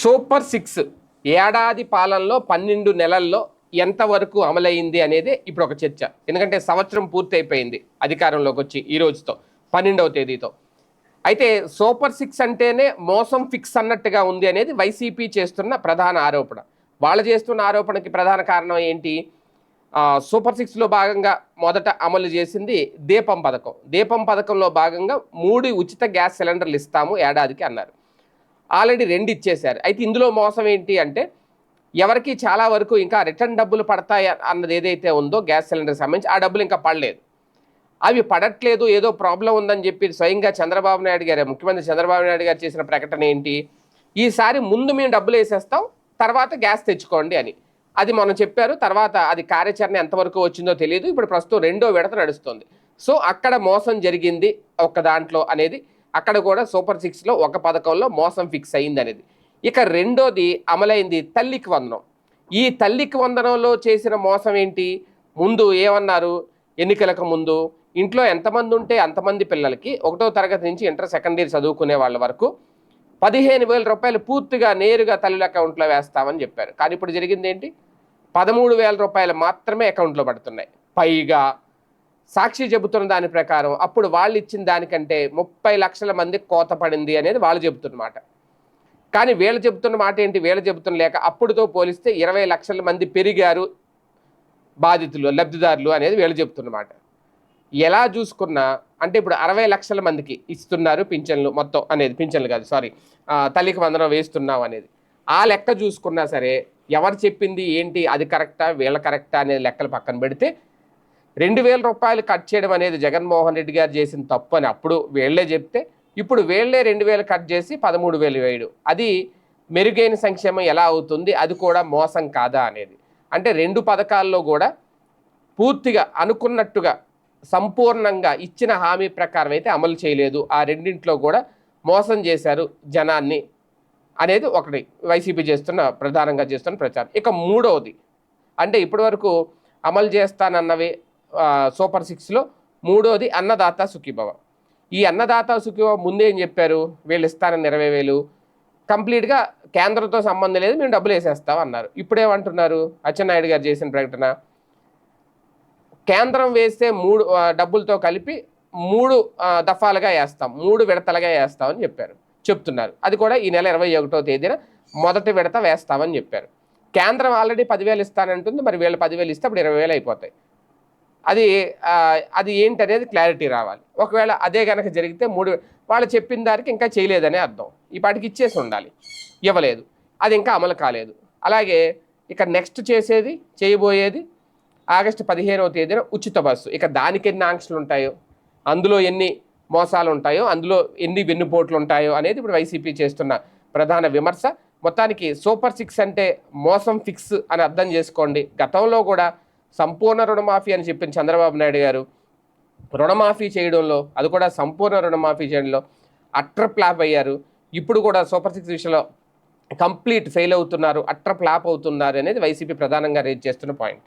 Super six ఏడాది పాలనలో పన్నెండు నెలల్లో ఎంతవరకు అమలైంది అనేది ఇప్పుడు ఒక చర్చ. ఎందుకంటే సంవత్సరం పూర్తయిపోయింది అధికారంలోకి వచ్చి ఈ రోజుతో పన్నెండవ తేదీతో. అయితే సూపర్ సిక్స్ అంటేనే మోసం ఫిక్స్ అన్నట్టుగా ఉంది అనేది వైసీపీ చేస్తున్న ప్రధాన ఆరోపణ. వాళ్ళు చేస్తున్న ఆరోపణకి ప్రధాన కారణం ఏంటి? సూపర్ సిక్స్లో భాగంగా మొదట అమలు చేసింది దీపం పథకం. దీపం పథకంలో భాగంగా మూడు ఉచిత గ్యాస్ సిలిండర్లు ఇస్తాము ఏడాదికి అన్నారు. ఆల్రెడీ రెండు ఇచ్చేశారు. అయితే ఇందులో మోసం ఏంటి అంటే ఎవరికి చాలా వరకు ఇంకా రిటర్న్ డబ్బులు పడతాయి అన్నది ఏదైతే ఉందో గ్యాస్ సిలిండర్ సంబంధించి ఆ డబ్బులు ఇంకా పడలేదు. అవి పడట్లేదు ఏదో ప్రాబ్లం ఉందని చెప్పి స్వయంగా చంద్రబాబు నాయుడు గారు ముఖ్యమంత్రి చంద్రబాబు నాయుడు గారు చేసిన ప్రకటన ఏంటి? ఈసారి ముందు మేము డబ్బులు వేసేస్తాం తర్వాత గ్యాస్ తెచ్చుకోండి అని. అది మనం చెప్పారు తర్వాత అది కార్యాచరణ ఎంతవరకు వచ్చిందో తెలియదు ఇప్పుడు ప్రస్తుతం రెండో విడత నడుస్తుంది. సో అక్కడ మోసం జరిగింది ఒక దాంట్లో అనేది అక్కడ కూడా సూపర్ సిక్స్లో ఒక పథకంలో మోసం ఫిక్స్ అయింది అనేది ఇక రెండోది అమలైంది తల్లికి వందనం. ఈ తల్లికి వందనంలో చేసిన మోసం ఏంటి? ముందు ఏమన్నారు? ఎన్నికలకు ముందు. ఇంట్లో ఎంతమంది ఉంటే అంతమంది పిల్లలకి. ఒకటో తరగతి నుంచి ఇంటర్ సెకండ్ ఇయర్ చదువుకునే వాళ్ళ వరకు పదిహేను వేల రూపాయలు పూర్తిగా నేరుగా తల్లుల అకౌంట్లో వేస్తామని చెప్పారు. కానీ ఇప్పుడు జరిగింది ఏంటి? పదమూడు వేల రూపాయలు మాత్రమే అకౌంట్లో పడుతున్నాయి. పైగా సాక్షి చెబుతున్న దాని ప్రకారం అప్పుడు వాళ్ళు ఇచ్చిన దానికంటే ముప్పై లక్షల మంది కోత పడింది అనేది వాళ్ళు చెబుతున్నమాట. కానీ వీళ్ళు చెబుతున్న మాట ఏంటి? వీళ్ళు చెబుతున్న లేక అప్పుడుతో పోలిస్తే ఇరవై లక్షల మంది పెరిగారు బాధితులు లబ్ధిదారులు అనేది వీళ్ళు చెబుతున్నమాట. ఎలా చూసుకున్నా అంటే ఇప్పుడు అరవై లక్షల మందికి ఇస్తున్నారు పింఛన్లు మొత్తం అనేది పింఛన్లు కాదు సారీ తల్లికి వందనం వేస్తున్నాం అనేది. ఆ లెక్క చూసుకున్నా సరే ఎవరు చెప్పింది ఏంటి? అది కరెక్టా? వీళ్ళ కరెక్టా? అనేది లెక్కలు పక్కన పెడితే రెండు వేల రూపాయలు కట్ చేయడం అనేది జగన్మోహన్ రెడ్డి గారు చేసిన తప్పు అని అప్పుడు వీళ్ళే చెప్తే ఇప్పుడు వీళ్ళే రెండు వేలు కట్ చేసి పదమూడు వేలు వేయడు. అది మెరుగైన సంక్షేమం ఎలా అవుతుంది? అది కూడా మోసం కాదా అనేది. అంటే రెండు పథకాల్లో కూడా పూర్తిగా అనుకున్నట్టుగా సంపూర్ణంగా ఇచ్చిన హామీ ప్రకారం అయితే అమలు చేయలేదు. ఆ రెండింట్లో కూడా మోసం చేశారు జనాన్ని అనేది ఒకటి. వైసీపీ చేస్తున్న ప్రధానంగా చేస్తున్న ప్రచారం. ఇక మూడవది అంటే ఇప్పటివరకు అమలు చేస్తానన్నవి సూపర్ సిక్స్లో మూడోది అన్నదాత సుఖీభవ. ఈ అన్నదాత సుఖీభవ ముందేం చెప్పారు? వీళ్ళు ఇస్తానని ఇరవై వేలు. కంప్లీట్గా కేంద్రంతో సంబంధం లేదు మేము డబ్బులు వేసేస్తాం అన్నారు. ఇప్పుడేమంటున్నారు? అచ్చెన్నాయుడు గారు చేసిన ప్రకటన. కేంద్రం వేస్తే మూడు డబ్బులతో కలిపి మూడు దఫాలుగా వేస్తాం. మూడు విడతలుగా వేస్తామని చెప్పారు. చెప్తున్నారు. అది కూడా ఈ నెల ఇరవై ఒకటో తేదీన మొదటి విడత వేస్తామని చెప్పారు. కేంద్రం ఆల్రెడీ పదివేలు ఇస్తానంటుంది. మరి వీళ్ళు పదివేలు ఇస్తే అప్పుడు ఇరవై వేలు అయిపోతాయి. అది అది ఏంటి అనేది క్లారిటీ రావాలి. ఒకవేళ అదే కనుక జరిగితే మూడు వాళ్ళు చెప్పిన దానికి ఇంకా చేయలేదనే అర్థం. ఈ పాటికి ఇచ్చేసి ఉండాలి. ఇవ్వలేదు. అది ఇంకా అమలు కాలేదు. అలాగే ఇక నెక్స్ట్ చేసేది చేయబోయేది ఆగస్టు పదిహేనవ తేదీన ఉచిత బస్సు. ఇక దానికి ఎన్ని ఆంక్షలు ఉంటాయో అందులో ఎన్ని మోసాలు ఉంటాయో అందులో ఎన్ని వెన్నుపోట్లు ఉంటాయో అనేది ఇప్పుడు వైసీపీ చేస్తున్న ప్రధాన విమర్శ. మొత్తానికి సూపర్ సిక్స్ అంటే మోసం ఫిక్స్ అని అర్థం చేసుకోండి. గతంలో కూడా సంపూర్ణ రుణమాఫీ అని చెప్పిన చంద్రబాబు నాయుడు గారు. రుణమాఫీ చేయడంలో అది కూడా సంపూర్ణ రుణమాఫీ చేయడంలో అట్టర్ ప్లాప్ అయ్యారు. ఇప్పుడు కూడా సూపర్ సిక్స్ విషయంలో కంప్లీట్ ఫెయిల్ అవుతున్నారు అట్టర్ ప్లాప్ అవుతున్నారు అనేది వైసీపీ ప్రధానంగా రేజ్ చేస్తున్న పాయింట్.